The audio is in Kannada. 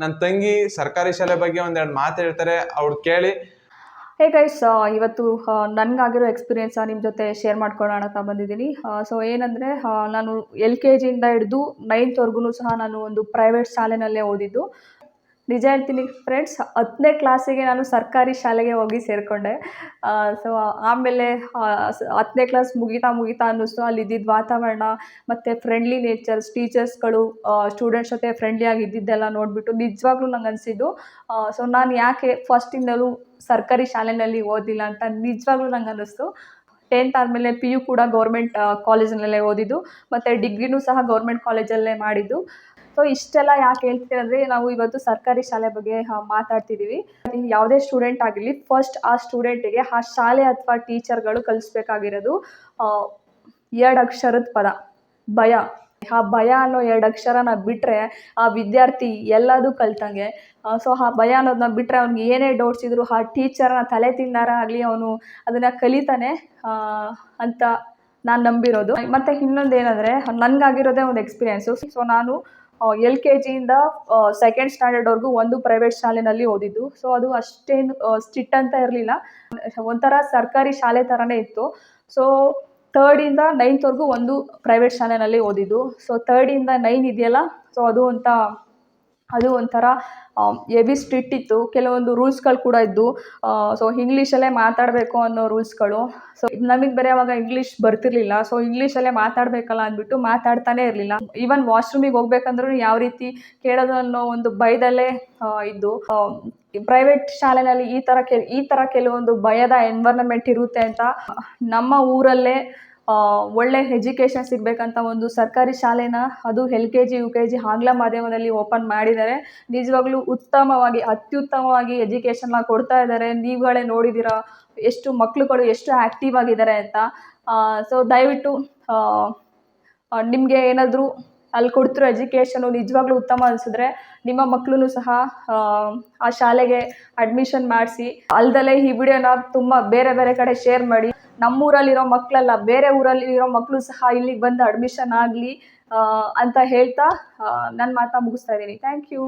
ನನ್ನ ತಂಗಿ ಸರ್ಕಾರಿ ಶಾಲೆ ಬಗ್ಗೆ ಒಂದೆರಡು ಮಾತು ಹೇಳ್ತಾರೆ, ಅವ್ರು ಕೇಳಿ. ಹೇ ಗೈಸ್ ಇವತ್ತು ನನಗಾಗಿರೋ ಎಕ್ಸ್ಪೀರಿಯೆನ್ಸ್ ನಿಮ್ಮ ಜೊತೆ ಶೇರ್ ಮಾಡ್ಕೊಳ್ಳೋಣ ಅಂತ ಬಂದಿದ್ದೀನಿ. ಸೊ ಏನಂದರೆ ನಾನು ಎಲ್ ಕೆ ಜಿಯಿಂದ ಹಿಡಿದು ನೈನ್ತ್ವರೆಗೂ ಸಹ ನಾನು ಒಂದು ಪ್ರೈವೇಟ್ ಶಾಲೆನಲ್ಲೇ ಓದಿದ್ದು. ನಿಜ ಹೇಳ್ತೀನಿ ಫ್ರೆಂಡ್ಸ್ ಹತ್ತನೇ ಕ್ಲಾಸಿಗೆ ನಾನು ಸರ್ಕಾರಿ ಶಾಲೆಗೆ ಹೋಗಿ ಸೇರಿಕೊಂಡೆ. ಸೊ ಆಮೇಲೆ ಹತ್ತನೇ ಕ್ಲಾಸ್ ಮುಗಿತಾ ಮುಗಿತಾ ಅನ್ನಿಸ್ತು. ಅಲ್ಲಿ ಇದ್ದಿದ್ದ ವಾತಾವರಣ ಮತ್ತು ಫ್ರೆಂಡ್ಲಿ ನೇಚರ್ಸ್ ಟೀಚರ್ಸ್ಗಳು ಸ್ಟೂಡೆಂಟ್ಸ್ ಜೊತೆ ಫ್ರೆಂಡ್ಲಿಯಾಗಿ ಇದ್ದಿದ್ದೆಲ್ಲ ನೋಡಿಬಿಟ್ಟು ನಿಜವಾಗ್ಲೂ ನಂಗೆ ಅನಿಸಿದ್ದು. ಸೊ ನಾನು ಯಾಕೆ ಫಸ್ಟಿಂದಲೂ ಸರ್ಕಾರಿ ಶಾಲೆಯಲ್ಲಿ ಓದಿಲ್ಲ ಅಂತ ನಿಜವಾಗ್ಲೂ ನಂಗೆ ಅನ್ನಿಸ್ತು. ಟೆಂತ್ ಆದಮೇಲೆ ಪಿ ಯು ಕೂಡ ಗೌರ್ಮೆಂಟ್ ಕಾಲೇಜಿನಲ್ಲೇ ಓದಿದ್ದು. ಮತ್ತು ಡಿಗ್ರಿನೂ ಸಹ ಗೌರ್ಮೆಂಟ್ ಕಾಲೇಜಲ್ಲೇ ಮಾಡಿದ್ದು. ಸೊ ಇಷ್ಟೆಲ್ಲ ಯಾಕೆ ಹೇಳ್ತೀನಿ ಅಂದರೆ ನಾವು ಇವತ್ತು ಸರ್ಕಾರಿ ಶಾಲೆ ಬಗ್ಗೆ ಮಾತಾಡ್ತಿದ್ದೀವಿ ಯಾವುದೇ ಸ್ಟೂಡೆಂಟ್ ಆಗಿರಲಿ ಫಸ್ಟ್ ಆ ಸ್ಟೂಡೆಂಟಿಗೆ ಆ ಶಾಲೆ ಅಥವಾ ಟೀಚರ್ಗಳು ಕಲಿಸ್ಬೇಕಾಗಿರೋದು ಎರಡು ಅಕ್ಷರದ ಪದ. ಭಯ. ಆ ಭಯ ಅನ್ನೋ ಎರಡು ಅಕ್ಷರನ ಬಿಟ್ಟರೆ ಆ ವಿದ್ಯಾರ್ಥಿ ಎಲ್ಲದೂ ಕಲ್ತಂಗೆ. ಸೊ ಆ ಭಯ ಅನ್ನೋದನ್ನ ಬಿಟ್ಟರೆ ಅವ್ನಿಗೆ ಏನೇ ಡೌಟ್ಸ್ ಇದ್ರು, ಆ ಟೀಚರ್ನ ತಲೆ ತಿಂದಾರ ಆಗಲಿ ಅವನು ಅದನ್ನು ಕಲಿತಾನೆ ಅಂತ ನಾನು ನಂಬಿರೋದು. ಮತ್ತು ಇನ್ನೊಂದು ಏನಂದರೆ ನನಗಾಗಿರೋದೇ ಒಂದು ಎಕ್ಸ್ಪೀರಿಯೆನ್ಸು ಸೊ ನಾನು ಎಲ್ ಕೆ ಜಿಯಿಂದ ಸೆಕೆಂಡ್ ಸ್ಟ್ಯಾಂಡರ್ಡ್ವರೆಗೂ ಒಂದು ಪ್ರೈವೇಟ್ ಶಾಲೆನಲ್ಲಿ ಓದಿದ್ದು. ಸೊ ಅದು ಅಷ್ಟೇನು ಸ್ಟ್ರಿಕ್ಟ್ ಅಂತ ಇರಲಿಲ್ಲ. ಒಂಥರ ಸರ್ಕಾರಿ ಶಾಲೆ ಥರನೇ ಇತ್ತು. ಸೊ ತರ್ಡಿಂದ ನೈನ್ತ್ವರೆಗೂ ಒಂದು ಪ್ರೈವೇಟ್ ಶಾಲೆನಲ್ಲಿ ಓದಿದ್ದು. ಸೊ ತರ್ಡಿಂದ ನೈನ್ ಇದೆಯಲ್ಲ? ಸೊ ಅದು ಅಂತ ಅದು ಒಂಥರ ಎವಿ ಸ್ಟ್ರಿಕ್ಟ್ ಇತ್ತು. ಕೆಲವೊಂದು ರೂಲ್ಸ್ಗಳು ಕೂಡ ಇದ್ದು ಸೊ ಇಂಗ್ಲೀಷಲ್ಲೇ ಮಾತಾಡಬೇಕು ಅನ್ನೋ ರೂಲ್ಸ್ಗಳು ಸೊ ನಮಗೆ ಬೇರೆ ಅವಾಗ ಇಂಗ್ಲೀಷ್ ಬರ್ತಿರ್ಲಿಲ್ಲ. ಸೊ ಇಂಗ್ಲೀಷಲ್ಲೇ ಮಾತಾಡಬೇಕಲ್ಲ ಅಂದ್ಬಿಟ್ಟು ಮಾತಾಡ್ತಾನೆ ಇರಲಿಲ್ಲ. ಈವನ್ ವಾಶ್ರೂಮಿಗೆ ಹೋಗ್ಬೇಕಂದ್ರೂ ಯಾವ ರೀತಿ ಕೇಳೋದು ಅನ್ನೋ ಒಂದು ಭಯದಲ್ಲೇ ಇದ್ದು. ಪ್ರೈವೇಟ್ ಶಾಲೆನಲ್ಲಿ ಈ ಥರ ಕೆ ಈ ಥರ ಕೆಲವೊಂದು ಭಯದ ಎನ್ವೈರನ್ಮೆಂಟ್ ಇರುತ್ತೆ ಅಂತ ನಮ್ಮ ಊರಲ್ಲೇ ಒಳ್ಳೆ ಎಜುಕೇಷನ್ ಸಿಗಬೇಕಂತ ಒಂದು ಸರ್ಕಾರಿ ಶಾಲೆನ ಅದು L K G U K G ಆಂಗ್ಲ ಮಾಧ್ಯಮದಲ್ಲಿ ಓಪನ್ ಮಾಡಿದ್ದಾರೆ ನಿಜವಾಗ್ಲೂ ಉತ್ತಮವಾಗಿ ಅತ್ಯುತ್ತಮವಾಗಿ ಎಜುಕೇಷನ್ನ ಕೊಡ್ತಾ ಇದ್ದಾರೆ. ನೀವುಗಳೇ ನೋಡಿದ್ದೀರಾ? ಎಷ್ಟು ಮಕ್ಳುಗಳು ಎಷ್ಟು ಆ್ಯಕ್ಟಿವ್ ಆಗಿದ್ದಾರೆ ಅಂತ. ಸೊ ದಯವಿಟ್ಟು ನಿಮಗೆ ಏನಾದರೂ ಅಲ್ಲಿ ಕೊಡ್ತಿರೋ ಎಜುಕೇಷನು ನಿಜವಾಗ್ಲೂ ಉತ್ತಮ ಅನಿಸಿದ್ರೆ ನಿಮ್ಮ ಮಕ್ಕಳು ಸಹ ಆ, ಆ ಶಾಲೆಗೆ ಅಡ್ಮಿಷನ್ ಮಾಡಿಸಿ. ಅಲ್ದಲೇ ಈ ವಿಡಿಯೋನ ತುಂಬ ಬೇರೆ ಬೇರೆ ಕಡೆ ಶೇರ್ ಮಾಡಿ. ನಮ್ಮೂರಲ್ಲಿರೋ ಮಕ್ಕಳಲ್ಲ ಬೇರೆ ಊರಲ್ಲಿರೋ ಮಕ್ಕಳು ಸಹ ಇಲ್ಲಿಗೆ ಬಂದು ಅಡ್ಮಿಷನ್ ಆಗಲಿ ಅಂತ ಹೇಳ್ತಾ ನನ್ನ ಮಾತನ್ನ ಮುಗಿಸ್ತಾ ಇದ್ದೀನಿ. Thank you